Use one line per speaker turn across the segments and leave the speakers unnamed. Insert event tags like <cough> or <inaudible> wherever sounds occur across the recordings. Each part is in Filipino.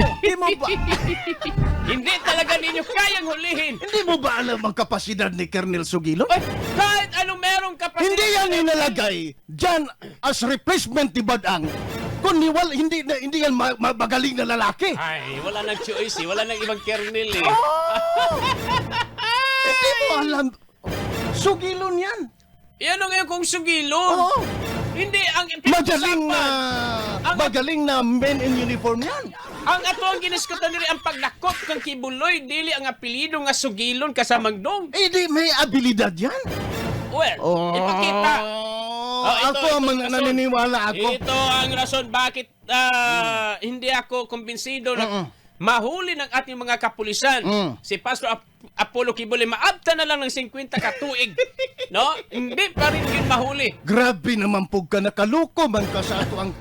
Hindi mo ba, <laughs>
Hindi talaga ninyo kayang hulihin.
hindi mo ba alam ang kapasidad ni Colonel Sugilon?
Ay, kahit anong merong kapasidad.
Hindi yan inalagay dyan as replacement ni Badang. Kundi wal, hindi, na- hindi yan ma- ma- magaling na lalaki.
Ay, wala nang choice eh. Wala nang ibang kernel eh.
Hindi mo alam. Sugilon yan.
Yan ang kong sugilon.
Oo.
Hindi, ang
Magaling na,
Ang-
magaling na men in uniform yan.
Ang ato ang giniskutan diri ang paglakop kang kibuloy dili ang apelyido nga sugilon kasamang dong.
Eh di, may abilidad yan.
Well, ipakita.
Oh,
Oh, ito,
ako
ito, rason.
naniniwala ako.
Ito ang rason bakit ah, hindi ako kumbinsido na
Mm-mm.
mahuli ng ating mga kapulisan.
Mm.
Si Pastor Ap- Apollo Kibuloy maabta na lang ng 50 katuig. <laughs> no? Hindi pa rin yun mahuli.
Grabe naman po ka, nakaluko man ka sa ato ang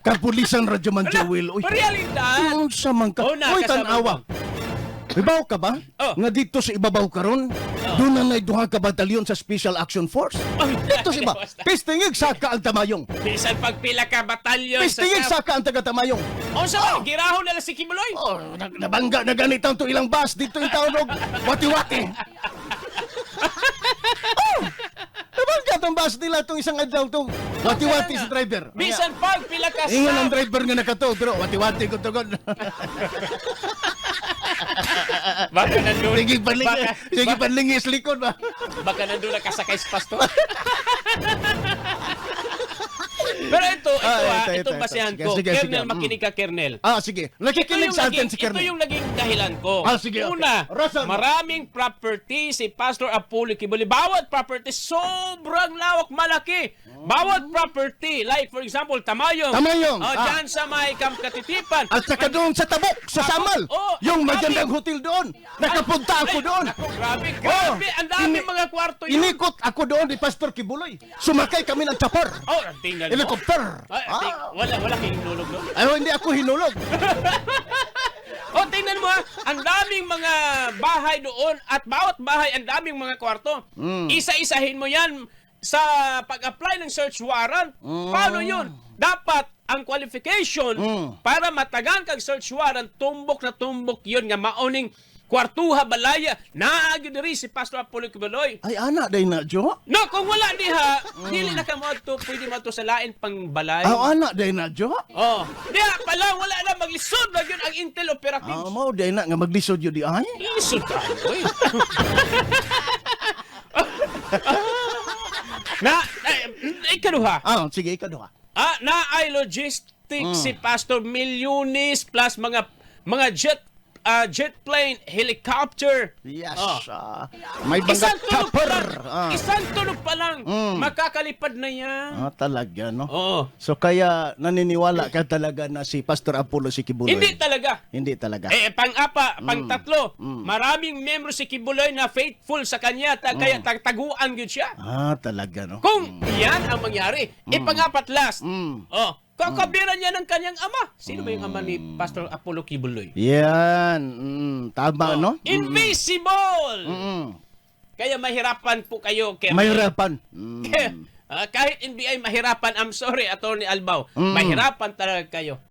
kapulisan Radyo Man Jewel. Uy,
Realidad.
Ano sa man ka?
Oh, na,
Uy,
kasama
tanawa. Ibaw ka ba?
Oh.
Nga dito sa ibabaw karon, doon na nay duha ka batalyon sa Special Action Force.
Ay,
Dito si ba? <laughs>
basta.
Pistingig saka ang tamayong.
Bisan pagpila ka batalyon
Pistingig
sa...
saka ang taga tamayong.
O sa oh. girahon nila si Kibuloy.
Oh, nag- nabangga na ganit ang to ilang bus dito yung taon og <laughs> wati-wati. oh! Bus nila tong isang adlaw tong wati-wati si driver.
Bisan pagpila ka
Ingon ang driver nga nakato, pero wati-wati ko to god. <laughs>
Baka nandun...
Sige panlingis, sige panlingis likod ba?
baka nandun nakasakay sa pastor. <laughs> itong
ito.
basehan ko.
sige,
Kernel,
sige. Mm.
makinig ka, Kernel.
Ah, sige.
Ito
Nakikinig sa atin si
ito
Kernel.
yung naging dahilan ko.
Ah, sige.
Una, maraming property si Pastor Apollo Kibuli. Bawat property, sobrang lawak, malaki. Bawat property, like for example, Tamayong.
Tamayong, ah.
dyan sa may Camp Katitipan.
At saka doon sa Tabok, sa Samal.
Oh,
yung
grabe.
magandang hotel doon. Nakapunta ako doon.
Grabe, grabe.
Oh,
Ang dami mga kwarto yun.
Inikot ako doon ni Pastor Kibuloy. Sumakay kami ng chopper.
Oh, tingnan mo.
Helicopter. Ah.
Wala, wala kayong hinulog doon.
Ay, hindi ako hinulog. <laughs>
Oh, tingnan mo ha. Ang daming mga bahay doon at bawat bahay ang daming mga kwarto.
Mm.
Isa-isahin mo yan sa pag-apply ng search warrant.
Mm.
Paano yun? Dapat ang qualification
Mm.
para matagan kag search warrant, tumbok na tumbok yun nga mauning kwartuha balaya. Naagi diri si Pastor Apollo Kibuloy.
Ay, anak, day na, Jo.
No, kung wala diha, dili na ka mo to, pwede mo to sa lain pang balay.
Ah, anak, day na, Jo.
Oh, diha pala wala na maglisod na ang Intel Operative.
Ah, mo, day na, nga maglisod yun di ay.
Lisod oy. <laughs> na, na ikaduha.
Ah, sige, ikaw doon.
Ah, na ay logistics si Pastor Milyones plus mga mga jet ah, jet plane, helicopter.
Yes.
Oh.
ah, may
Isang tulog pa lang.
Ah.
Isang tulog pa lang.
Mm.
Makakalipad na yan.
Ah, talaga, no?
Oo.
So, kaya naniniwala ka talaga na si Pastor Apollo si Kibuloy?
Hindi talaga.
Hindi talaga.
Eh, pang-apa,
Mm.
pang-tatlo, maraming membro si Kibuloy na faithful sa kanya, ta-
Mm.
kaya tag- taguan yun siya.
Ah, talaga, no?
Kung yan ang mangyari, eh pang-apat last,
Mm.
oh, kakabiran niya ng kanyang ama. Sino ba yung ama ni Pastor Apollo Kibuloy?
Yan. Mm, tama, no?
Oh, Invisible!
Mm.
Kaya mahirapan po kayo. Kaya
Mahirapan. Mm. <laughs>
Ah, kahit NBI mahirapan, I'm sorry, Attorney Albaw,
Mm.
mahirapan talaga kayo.